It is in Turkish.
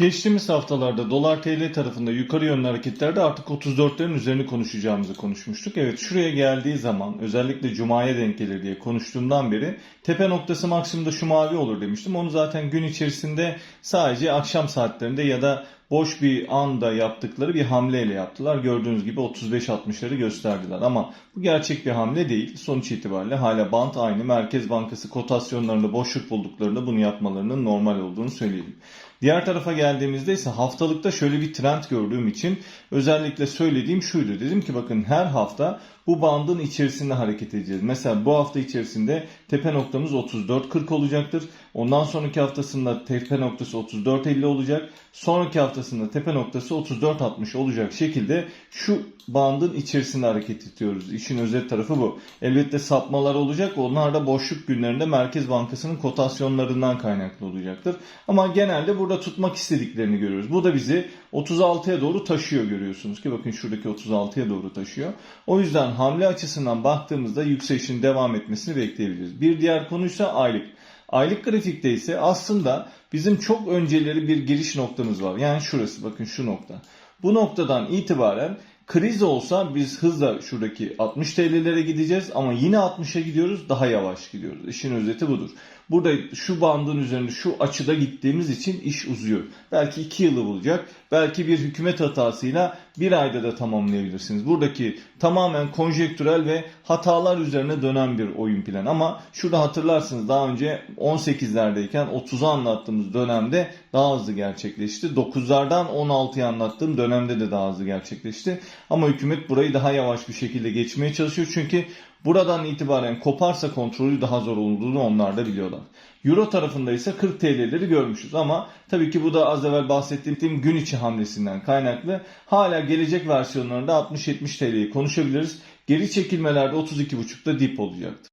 Geçtiğimiz haftalarda dolar TL tarafında yukarı yönlü hareketlerde artık 34'lerin üzerini konuşacağımızı konuşmuştuk. Evet şuraya geldiği zaman özellikle Cuma'ya denk gelir diye konuştuğumdan beri tepe noktası maksimumda şu mavi olur demiştim. Onu zaten gün içerisinde sadece akşam saatlerinde ya da boş bir anda yaptıkları bir hamleyle yaptılar. Gördüğünüz gibi 35-60'ları gösterdiler ama bu gerçek bir hamle değil. Sonuç itibariyle hala bant aynı. Merkez Bankası kotasyonlarında boşluk bulduklarında bunu yapmalarının normal olduğunu söyleyelim. Diğer tarafa geldiğimizde ise haftalıkta şöyle bir trend gördüğüm için özellikle söylediğim şuydu. Dedim ki bakın her hafta bu bandın içerisinde hareket edeceğiz. Mesela bu hafta içerisinde tepe noktamız 34.40 olacaktır. Ondan sonraki haftasında tepe noktası 34.50 olacak. Sonraki haftasında tepe noktası 34.60 olacak şekilde şu bandın içerisinde hareket ediyoruz. İşin özet tarafı bu. Elbette sapmalar olacak. Onlar da boşluk günlerinde Merkez Bankası'nın kotasyonlarından kaynaklı olacaktır. Ama genelde burada tutmak istediklerini görüyoruz. Bu da bizi 36'ya doğru taşıyor görüyorsunuz ki bakın şuradaki 36'ya doğru taşıyor. O yüzden hamle açısından baktığımızda yükselişin devam etmesini bekleyebiliriz. Bir diğer konuysa aylık. Aylık grafikte ise aslında bizim çok önceleri bir giriş noktamız var. Yani şurası bakın şu nokta. Bu noktadan itibaren kriz olsa biz hızla şuradaki 60 TL'lere gideceğiz ama yine 60'a gidiyoruz daha yavaş gidiyoruz. İşin özeti budur. Burada şu bandın üzerinde şu açıda gittiğimiz için iş uzuyor. Belki 2 yılı bulacak. Belki bir hükümet hatasıyla bir ayda da tamamlayabilirsiniz. Buradaki tamamen konjektürel ve hatalar üzerine dönen bir oyun planı. Ama şurada hatırlarsınız daha önce 18'lerdeyken 30'u anlattığımız dönemde daha hızlı gerçekleşti. 9'lardan 16'ya anlattığım dönemde de daha hızlı gerçekleşti. Ama hükümet burayı daha yavaş bir şekilde geçmeye çalışıyor. Çünkü buradan itibaren koparsa kontrolü daha zor olduğunu onlar da biliyorlar. Euro tarafında ise 40 TL'leri görmüşüz ama tabii ki bu da az evvel bahsettiğim gün içi hamlesinden kaynaklı. Hala gelecek versiyonlarında 60-70 TL'yi konuşabiliriz. Geri çekilmelerde 32.5'da dip olacaktır.